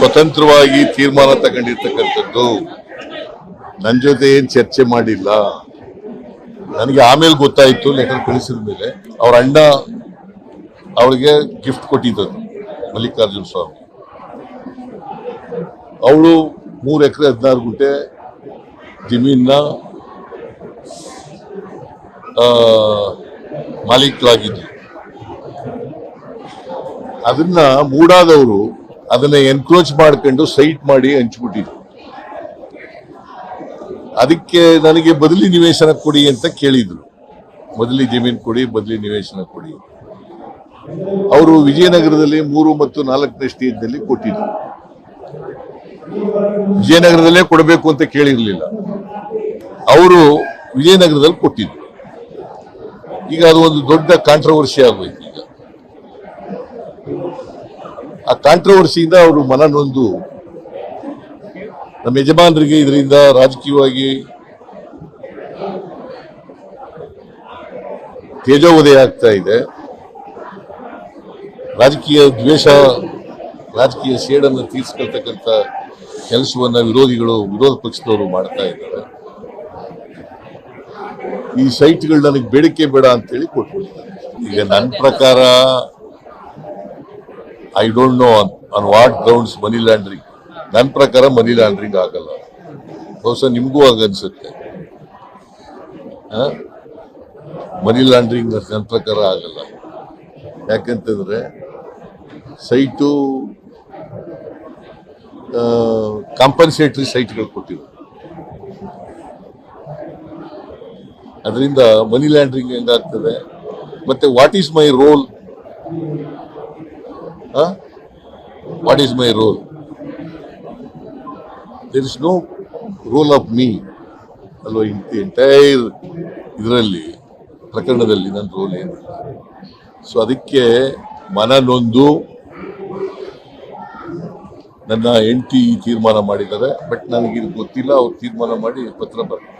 ಸ್ವತಂತ್ರವಾಗಿ ತೀರ್ಮಾನ ತಗೊಂಡಿರ್ತಕ್ಕಂಥದ್ದು ನನ್ನ ಜೊತೆ ಏನು ಚರ್ಚೆ ಮಾಡಿಲ್ಲ. ನನಗೆ ಆಮೇಲೆ ಗೊತ್ತಾಯ್ತು ಲೆಟರ್ ಕಳಿಸಿದ ಮೇಲೆ. ಅವ್ರ ಅಣ್ಣ ಅವಳಿಗೆ ಗಿಫ್ಟ್ ಕೊಟ್ಟಿದ್ದದು, ಮಲ್ಲಿಕಾರ್ಜುನ ಸ್ವಾಮಿ. ಅವಳು ಮೂರು ಎಕರೆ ಹದಿನಾರು ಗುಂಟೆ ಜಮೀನ ಮಾಲೀಕರಾಗಿದ್ರು ಅದನ್ನ ಮೂಡಾದವರು ಅದನ್ನ ಎನ್ಕ್ರೋಚ್ ಮಾಡ್ಕೊಂಡು ಸೈಟ್ ಮಾಡಿ ಹಂಚ್ಬಿಟ್ಟಿದ್ರು. ಅದಕ್ಕೆ ನನಗೆ ಬದಲಿ ನಿವೇಶನ ಕೊಡಿ ಅಂತ ಕೇಳಿದ್ರು. ಬದಲಿ ಜಮೀನು ಕೊಡಿ, ಬದಲಿ ನಿವೇಶನ ಕೊಡಿ. ಅವರು ವಿಜಯನಗರದಲ್ಲಿ ಮೂರು ಮತ್ತು ನಾಲ್ಕನೇ ಸ್ಟೇಜ್ನಲ್ಲಿ ಕೊಟ್ಟಿದ್ರು. ವಿಜಯನಗರದಲ್ಲೇ ಕೊಡಬೇಕು ಅಂತ ಕೇಳಿರಲಿಲ್ಲ. ಅವರು ವಿಜಯನಗರದಲ್ಲಿ ಕೊಟ್ಟಿದ್ರು. ಈಗ ಅದು ಒಂದು ದೊಡ್ಡ ಕಾಂಟ್ರವರ್ಸಿ ಆಗೋಯ್ತು ಈಗ. ಆ ಕಾಂಟ್ರವರ್ಸಿಯಿಂದ ಅವರು ಮನ ನೊಂದು. ನಮ್ಮ ಯಜಮಾನರಿಗೆ ಇದರಿಂದ ರಾಜಕೀಯವಾಗಿ ತೇಜೋವಧೆ ಆಗ್ತಾ ಇದೆ. ರಾಜಕೀಯ ದ್ವೇಷ, ರಾಜಕೀಯ ಸೇಡನ್ನು ತೀರಿಸ್ಕೊಳ್ತಕ್ಕಂಥ ಕೆಲಸವನ್ನು ವಿರೋಧಿಗಳು, ವಿರೋಧ ಪಕ್ಷದವರು ಮಾಡ್ತಾ ಇದ್ದಾರೆ. ಈ ಸೈಟ್ಗಳು ನನಗೆ ಬೇಡಿಕೆ ಬೇಡ ಅಂತೇಳಿ ಕೊಟ್ಬಿಟ್ಟಿದ್ದಾರೆ. ಈಗ ನನ್ನ ಪ್ರಕಾರ I don't know on what grounds money laundering ನನ್ನ ಪ್ರಕಾರ ಮನಿ ಲ್ಯಾಂಡ್ರಿಂಗ್ ಆಗಲ್ಲ. ಬಹುಶಃ ನಿಮಗೂ ಆಗ ಅನ್ಸುತ್ತೆ ಮನಿ ಲ್ಯಾಂಡ್ರಿಂಗ್ ನನ್ನ ಪ್ರಕಾರ ಆಗಲ್ಲ. ಯಾಕಂತಂದ್ರೆ ಸೈಟು ಕಾಂಪನ್ಸೇಟರಿ ಸೈಟ್ಗಳು ಕೊಟ್ಟಿವೆ. ಅದರಿಂದ ಮನಿ ಲ್ಯಾಂಡ್ರಿಂಗ್ ಹೆಂಗಾಗ್ತದೆ? ಮತ್ತೆ what is my role what is my role there is no role of me ಅಲ್ವಾ ಎಂಟೈರ್ ಇದರಲ್ಲಿ, ಪ್ರಕರಣದಲ್ಲಿ ನನ್ನ ರೋಲ್ ಏನಿಲ್ಲ. ಸೊ ಅದಕ್ಕೆ ಮನ ನೊಂದು ನನ್ನ ಹೆಂಡತಿ ತೀರ್ಮಾನ ಮಾಡಿದ್ದಾರೆ. ಬಟ್ ನನಗೆ ಇದು ಗೊತ್ತಿಲ್ಲ, ಅವ್ರು ತೀರ್ಮಾನ ಮಾಡಿ ಪತ್ರ ಬರ್ತಾರೆ.